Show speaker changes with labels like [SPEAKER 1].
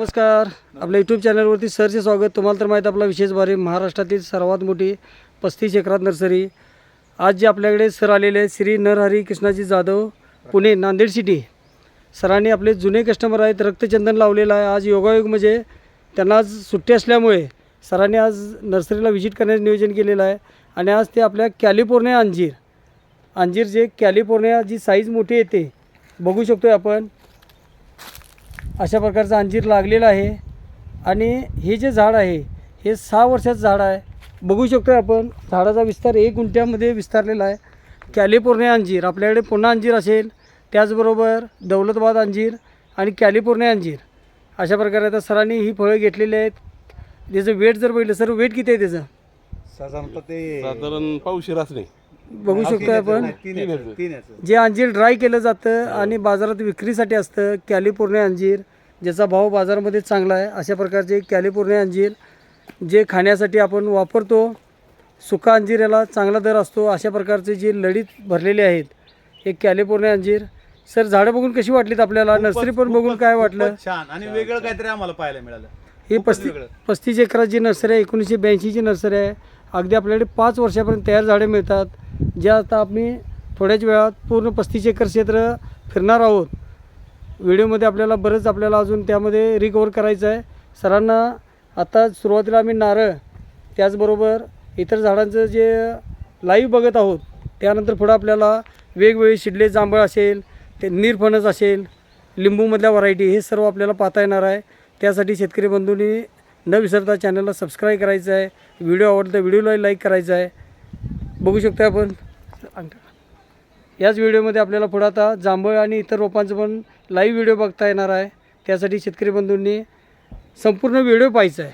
[SPEAKER 1] नमस्कार. आपल्या यूट्यूब चॅनलवरती सरचे स्वागत. तुम्हाला तर माहीत आपला विशेष बारे. महाराष्ट्रातील सर्वात मोठी पस्तीस एकरात नर्सरी. आज जे आपल्याकडे सर आलेले आहेत श्री नरहरी कृष्णाजी जाधव पुणे नांदेड सिटी सरांनी आपले जुने कस्टमर आहेत रक्तचंदन लावलेलं आहे. आज योगायोग म्हणजे त्यांना आज सुट्टी असल्यामुळे सरांनी आज नर्सरीला व्हिजिट करण्याचं नियोजन केलेलं आहे. आणि आज ते आपल्या कॅलिफोर्निया अंजीर. अंजीर जे कॅलिफोर्निया जी साईज मोठी येते बघू शकतो आपण. अशा प्रकारचं अंजीर लागलेलं आहे. आणि हे जे झाड आहे हे सहा वर्षाचं झाड आहे. बघू शकतो आपण झाडाचा विस्तार एक गुंठ्यामध्ये विस्तारलेला आहे. कॅलिफोर्निया अंजीर आपल्याकडे पुन्हा अंजीर असेल. त्याचबरोबर दौलताबाद अंजीर आणि कॅलिफोर्निया अंजीर. अशा प्रकारे आता सरांनी ही फळं घेतलेली आहेत. त्याचं वेट जर बघितलं सर वेट किती आहे त्याचं?
[SPEAKER 2] साधारणतः ते
[SPEAKER 3] साधारण पावशे असणे
[SPEAKER 1] बघू शकतो आपण.
[SPEAKER 2] तीन तीन.
[SPEAKER 1] जे अंजीर ड्राय केलं जातं आणि बाजारात विक्रीसाठी असतं कॅलिफोर्निया अंजीर ज्याचा भाव बाजारामध्ये चांगला आहे अशा प्रकारचे कॅलिफोर्निया अंजीर जे खाण्यासाठी आपण वापरतो. सुका अंजीर याला चांगला दर असतो अशा प्रकारचे जे लढीत भरलेले आहेत हे कॅलिफोर्निया अंजीर. सर झाडं बघून कशी वाटलीत आपल्याला? नर्सरी पण बघून काय वाटलं?
[SPEAKER 2] छान. आणि वेगळं काहीतरी आम्हाला पाहायला मिळालं.
[SPEAKER 1] ही
[SPEAKER 2] वेगळं.
[SPEAKER 1] पस्तीस एकराची नर्सरी आहे एकोणीसशे ब्याऐंशीची नर्सरी आहे. अगदी आपल्याकडे पाच वर्षापर्यंत तयार झाडे मिळतात. ज्या आता आम्ही थोड्याच वेळात पूर्ण पस्तीस एकर क्षेत्र फिरणार आहोत. व्हिडिओमध्ये आपल्याला बरंच आपल्याला अजून त्यामध्ये रिकवर करायचं आहे. सरांना आता सुरुवातीला आम्ही नारळ त्याचबरोबर इतर झाडांचं जे लाईव्ह बघत आहोत त्यानंतर पुढं आपल्याला वेगवेगळे शिडले जांभळ असेल ते निरफणस असेल लिंबूमधल्या व्हरायटी हे सर्व आपल्याला पाहता येणार आहे. त्यासाठी शेतकरी बंधूंनी न विसरता चॅनलला सबस्क्राईब करायचं आहे. व्हिडिओ आवडतं व्हिडिओलाही व्हिडिओला लाईक करायचा आहे. बघू शकतो आपण. याच व्हिडिओमध्ये आपल्याला पुढं आता जांभळ आणि इतर रोपांचं पण लाईव्ह व्हिडिओ बघता येणार आहे. त्यासाठी शेतकरी बंधूंनी संपूर्ण व्हिडिओ पाहायचा आहे.